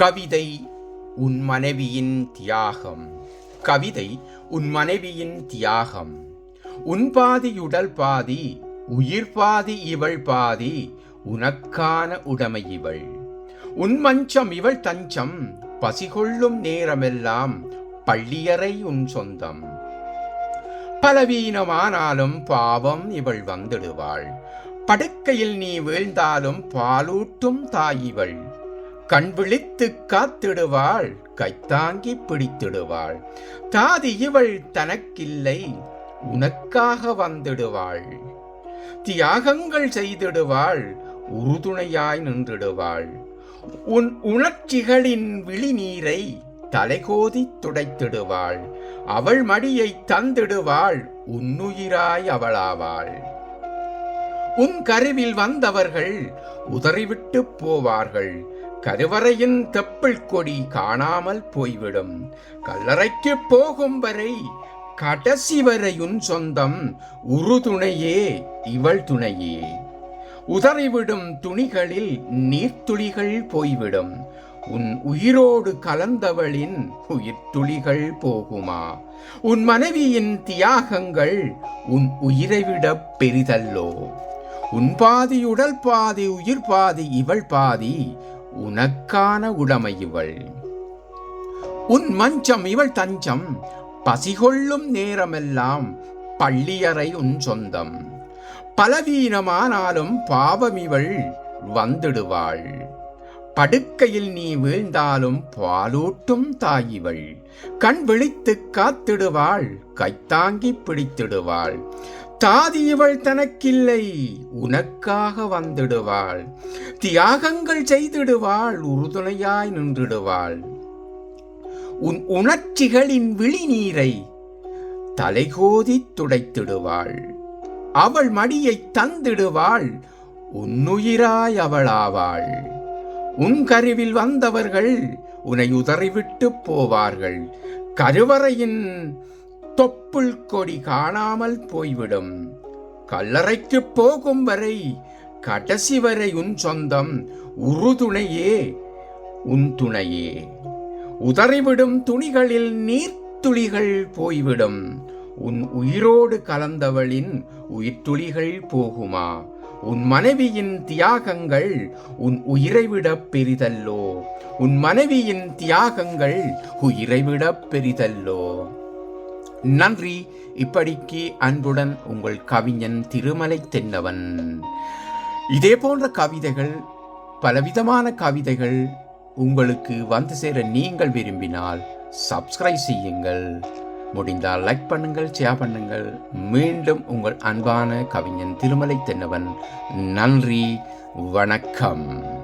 கவிதை உன் மனைவியின் தியாகம். கவிதை உன் மனைவியின் தியாகம். உன் பாதி உடல் பாதி உயிர் பாதி இவள் பாதி உனக்கான உடைமை இவள். உன் மஞ்சம் இவள் தஞ்சம் பசிகொள்ளும் நேரமெல்லாம் பள்ளியறை உன் சொந்தம். பலவீனமானாலும் பாவம் இவள் வந்திடுவாள். படுக்கையில் நீ வீழ்ந்தாலும் பாலூட்டும் தாய் இவள். கண் விழித்து காத்திடுவாள் கைத்தாங்கி பிடித்திடுவாள். தாதி இவள் தனக்கில்லை உனக்காக வந்திடுவாள். தியாகங்கள் செய்திடுவாள் உறுதுணையாய் நின்றிடுவாள். உன் உணர்ச்சிகளின் விழிநீரை தலைகோதி துடைத்திடுவாள். அவள் மடியை தந்திடுவாள் உன்னுயிராய் அவளாவாள். உன் கருவில் வந்தவர்கள் உதறிவிட்டு போவார்கள். கருவறையின் தெப்பிள் கொடி காணாமல் போய்விடும். கல்லறைக்கு போகும் வரை கடைசி வரையுன் சொந்தம் உறுதுணையே இவள் துணையே. உதறிவிடும் துணிகளில் நீர்த்துளிகள் போய்விடும். உன் உயிரோடு கலந்தவளின் உயிர்த்துளிகள் போகுமா? உன் மனைவியின் தியாகங்கள் உன் உயிரை விட பெரிதல்லோ? உன் பாதி உடல் பாதி உயிர் பாதி இவள் பாதி உனக்கான உடமை இவள். உன் மஞ்சம் இவள் தஞ்சம் பசிகொள்ளும் நேரமெல்லாம் பள்ளியறை உன் சொந்தம். பலவீனமானாலும் பாவம் இவள் வந்திடுவாள். படுக்கையில் நீ வீழ்ந்தாலும் பாலூட்டும் தாயிவள் கண் விழித்து காத்திடுவாள் கைத்தாங்கி பிடித்திடுவாள். தாதி இவள் தனக்கில்லை உனக்காக வந்திடுவாள். தியாகங்கள் செய்திடுவாள் உறுதுணையாய் நின்றிடுவாள். உன் உணர்ச்சிகளின் விழிநீரை தலைகோதி துடைத்திடுவாள். அவள் மடியை தந்திடுவாள் உன்னுயிராய் அவளாவாள். உன் கருவில் வந்தவர்கள் உன்னை உதறிவிட்டு போவார்கள். கருவறையின் தொப்புள் கொடி காணாமல் போய்விடும். கல்லறைக்கு போகும் வரை கடைசி வரை உன் சொந்தம் உறுதுணையே உன் துணையே. உதறிவிடும் துணிகளில் நீர்த்துளிகள் போய்விடும். உன் உயிரோடு கலந்தவளின் உயிர்த்துளிகள் போகுமா? உன் மனைவியின் தியாகங்கள் உன் உயிரை விட பெரிதல்லோ? உன் மனைவியின் தியாகங்கள் உயிரை விட பெரிதல்லோ? நன்றி. இப்படிக்கு அன்புடன் உங்கள் கவிஞன் திருமலை தென்னவன். இதே போன்ற கவிதைகள் பலவிதமான கவிதைகள் உங்களுக்கு வந்து சேர நீங்கள் விரும்பினால் சப்ஸ்கிரைப் செய்யுங்கள். முடிந்தால் லைக் பண்ணுங்கள் ஷேர் பண்ணுங்கள். மீண்டும் உங்கள் அன்பான கவிஞன் திருமலை தென்னவன். நன்றி. வணக்கம்.